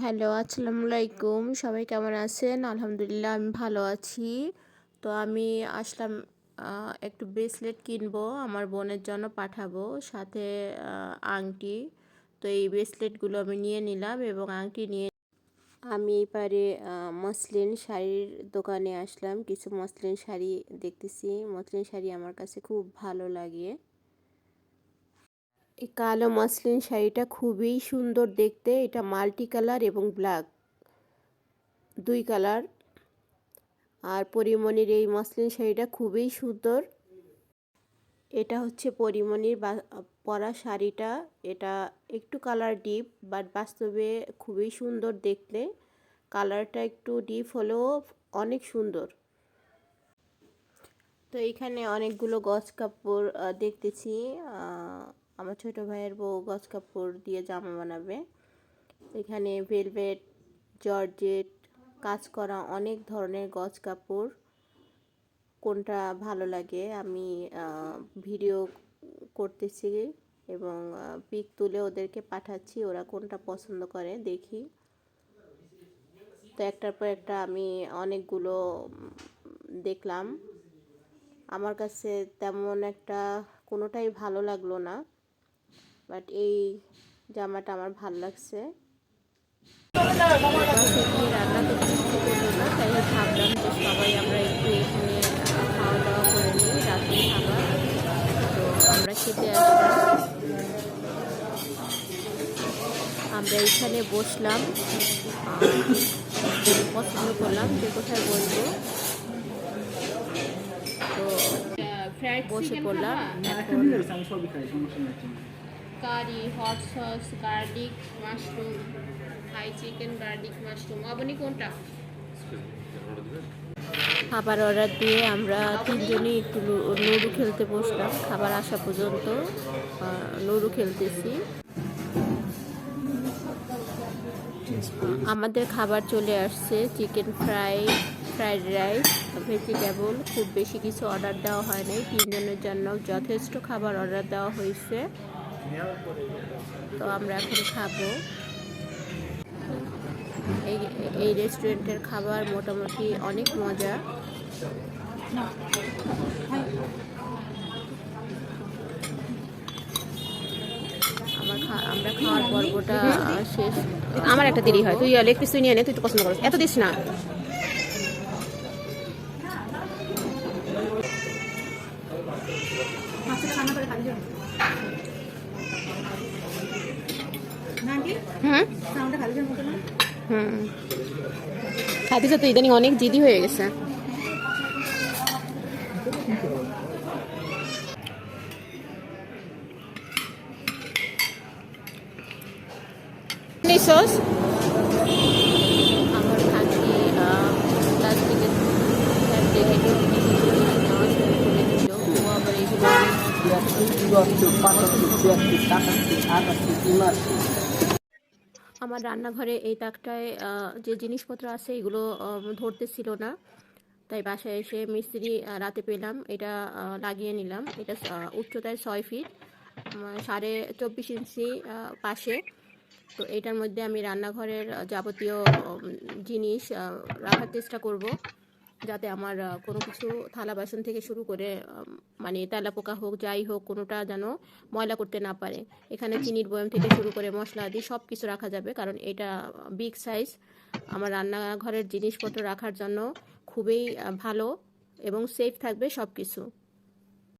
Hello আসসালামু আলাইকুম। সবাই কেমন আছেন? আলহামদুলিল্লাহ আমি ভালো আছি। তো আমি আসলাম একটু ব্রেসলেট কিনবো আমার বোনের জন্য পাঠাবো সাথে আংটি। তো এই ব্রেসলেটগুলো আমি নিয়ে নিলাম এবং আংটি নিয়ে আমি আহ, মসলিন শাড়ির দোকানে আসলাম। কিছু মসলিন শাড়ি দেখতেছি। মসলিন শাড়ি আমার কাছে খুব ভালো লাগে। এই কালো মসলিন শাড়িটা খুবই সুন্দর দেখতে। এটা মাল্টি কালার এবং ব্ল্যাক। দুই কালার। আর পরিমণির এই মসলিন শাড়িটা খুবই সুন্দর। এটা হচ্ছে পরিমণির পরা শাড়িটা। এটা একটু কালার ডিপ, বাট বাস্তবে খুবই সুন্দর দেখতে। কালারটা একটু ডিপ হলেও অনেক সুন্দর। তো এখানে অনেকগুলো গজ কাপড় দেখতেছি। আমার ছোট ভাইয়ের বউ গজ কাপড় দিয়ে জামা বানাবে। এখানে ভেলভেট, জর্জেট, কাজ করা অনেক ধরনের গজ কাপড়। কোনটা ভালো লাগে আমি ভিডিও করতেছি এবং পিক তুলে ওদেরকে পাঠাচ্ছি ওরা কোনটা পছন্দ করে দেখি। তো একটার পর একটা আমি অনেকগুলো দেখলাম। আমার কাছে তেমন একটা কোনোটাই ভালো লাগল না। বাট এই জামাটা আমার ভালো লাগছে। রান্না করতে না তাই ভাবলাম যে সবাই আমরা একটু এখানে খাওয়া দাওয়া করে নিই রাতের খাবার তো আমরা খেতে আসলাম আমরা এখানে বসলাম পছন্দ করলাম যে কোথায় বসবো। তো বসে পড়লাম এখন। Curry hot sauce garlic mushroom hi chicken garlic mushroom আপনি কোনটা? খাবার অর্ডার দিয়ে আমরা তিনজনই একটু লুডো খেলতে বসলাম। খাবার আসা পর্যন্ত লুডো খেলতেছি। আমাদের খাবার চলে আসছে chicken fry fried rice vegetable খুব বেশি কিছু অর্ডার দেওয়া হয় নাই। তিনজনের জন্য যথেষ্ট খাবার অর্ডার দেওয়া হয়েছে। তো আমরা এখন খাব। এই এই রেস্টুরেন্টের খাবার মোটামুটি অনেক মজা। আমার খাওয়ার পর্বটা শেষ। আমার একটা দেরি হয়। তুই লেগ পিস তুই নিয়ে নে, তুই তো পছন্দ করিস। এত দিস না। হুম হুম খাদিজা তো ইদানিং অনেক জিদি হয়ে গেছে সস আমার আজকে প্লাস্টিকের প্যাকেটে নেওয়া শুরু করে দিল ও আবার এগুলো আমার রান্নাঘরে এই তাকটায় যে জিনিসপত্র আছে এগুলো ধরতে ছিল না। তাই বাসায় এসে মিস্ত্রি রাতে পেলাম। এটা লাগিয়ে নিলাম। এটা উচ্চতায় ছয় ফিট সাড়ে চব্বিশ ইঞ্চি পাশে। তো এটার মধ্যে আমি রান্নাঘরের যাবতীয় জিনিস রাখার চেষ্টা করব। যাতে আমার কোনো কিছু থালা বাসন থেকে শুরু করে মানে তেলা পোকা হোক, যাই হোক, কোনোটা যেন ময়লা করতে না পারে। এখানে চিনির বয়াম থেকে শুরু করে মশলা আদি সব কিছু রাখা যাবে, কারণ এটা বিগ সাইজ আমার রান্নাঘরের জিনিসপত্র রাখার জন্য খুবই ভালো এবং সেফ থাকবে সব কিছু